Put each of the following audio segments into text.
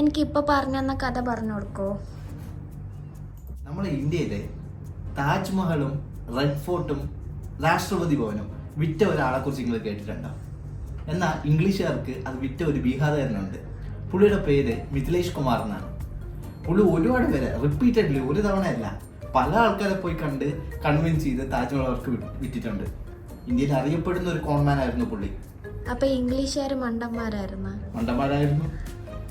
എനിക്ക് ഇപ്പൊ പറഞ്ഞു തന്ന കഥ പറഞ്ഞു കൊടുക്കോ. നമ്മൾ ഇന്ത്യയിലെ താജ്മഹലും റെഡ് ഫോർട്ടും രാഷ്ട്രപതി ഭവനും വിറ്റ ഒരാളെ കുറിച്ച് നിങ്ങൾ കേട്ടിട്ടുണ്ടോ? എന്നാൽ ഇംഗ്ലീഷുകാർക്ക് അത് വിറ്റ ഒരു ബീഹാറുകാരനുണ്ട്. പുള്ളിയുടെ പേര് മിഥിലേഷ് കുമാർ എന്നാണ്. പുള്ളി ഒരുപാട് പേരെ റിപ്പീറ്റഡ്ലി ഒരു തവണയല്ല പല ആൾക്കാരെ പോയി കണ്ട് കൺവിൻസ് ചെയ്ത് താജ്മഹൽ അവർക്ക് വിറ്റിട്ടുണ്ട്. ഇന്ത്യയിൽ അറിയപ്പെടുന്ന ഒരു കോൺമാൻ ആയിരുന്നു പുള്ളി. അപ്പൊ ഇംഗ്ലീഷുകാർ മണ്ടന്മാരായിരുന്നു. മണ്ടന്മാരായിരുന്നു.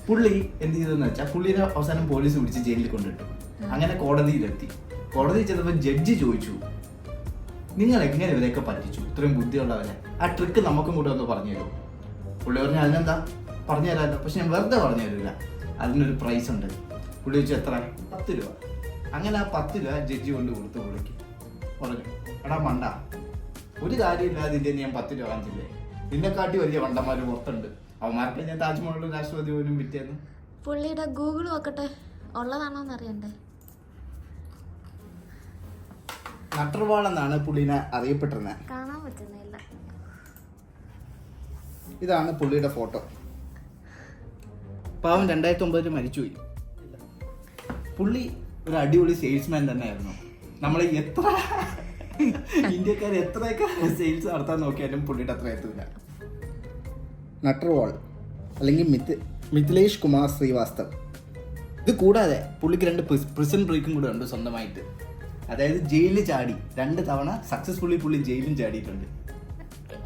പുള്ളി എന്ത് ചെയ്തെന്ന് വെച്ചാൽ പുള്ളിനെ അവസാനം പോലീസ് പിടിച്ച് ജയിലിൽ കൊണ്ടിട്ടു അങ്ങനെ കോടതിയിലെത്തി. കോടതി ചെന്നപ്പോൾ ജഡ്ജി ചോദിച്ചു നിങ്ങൾ എങ്ങനെ ഇവരെയൊക്കെ പറ്റിച്ചു? ഇത്രയും ബുദ്ധിയുള്ളവരെ. ആ ട്രിക്ക് നമുക്കും കൂടെ ഒന്ന് പറഞ്ഞു തരുമോ? പുള്ളി പറഞ്ഞു അതിനെന്താ? പറഞ്ഞു തരാമല്ലോ പക്ഷെ ഞാൻ വെറുതെ പറഞ്ഞു തരില്ല. അതിനൊരു പ്രൈസ് ഉണ്ട്. പുള്ളി ചോദിച്ചു എത്ര? പത്ത് രൂപ. അങ്ങനെ ആ പത്ത് രൂപ ജഡ്ജി കൊണ്ട് കൊടുത്ത് പുള്ളിക്ക്. പറഞ്ഞു എടാ മണ്ട ഒരു കാര്യമില്ലാതെ ഇതിന്റെ ഞാൻ പത്ത് രൂപ വാങ്ങിച്ചില്ലേ? നിന്നെക്കാട്ടി വലിയ വണ്ടന്മാർ പുറത്തുണ്ട്. അവന്മാർക്ക് ഞാൻ താജ്മഹലും രാഷ്ട്രപതി പോലും വിറ്റേന്ന് പുള്ളിയുടെ ഗൂഗിൾ നോക്കട്ടെ. ഉള്ളതാണോന്ന് അറിയണ്ടേ? നട്ടർവാൾ എന്നാണ് പുള്ളിനെ അറിയപ്പെട്ടിരുന്നത് കാണാൻ പറ്റുന്നില്ല. ഇതാണ് പുള്ളിയുടെ ഫോട്ടോ. പാവം രണ്ടായിരത്തി ഒമ്പതിൽ മരിച്ചുപോയി. പുള്ളി ഒരു അടിപൊളി സെയിൽസ്മാൻ തന്നെയായിരുന്നു. നമ്മൾ എത്ര ഇന്ത്യക്കാർ എത്രയൊക്കെ സെയിൽസ് നടത്താൻ നോക്കിയാലും പുള്ളിയുടെ അത്ര എത്തൂല. നട്ടർവാൾ അല്ലെങ്കിൽ മിഥ് മിഥിലേഷ് കുമാർ ശ്രീവാസ്തവ്. ഇത് കൂടാതെ പുള്ളിക്ക് രണ്ട് പ്രിസൺ ബ്രേക്കും കൂടെ ഉണ്ട് സ്വന്തമായിട്ട്. അതായത് ജയിലിൽ ചാടി രണ്ട് തവണ സക്സസ്ഫുള്ളി പുള്ളി ജയിലും ചാടിയിട്ടുണ്ട്.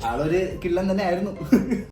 ആളൊരു കിള്ളൻ തന്നെ ആയിരുന്നു.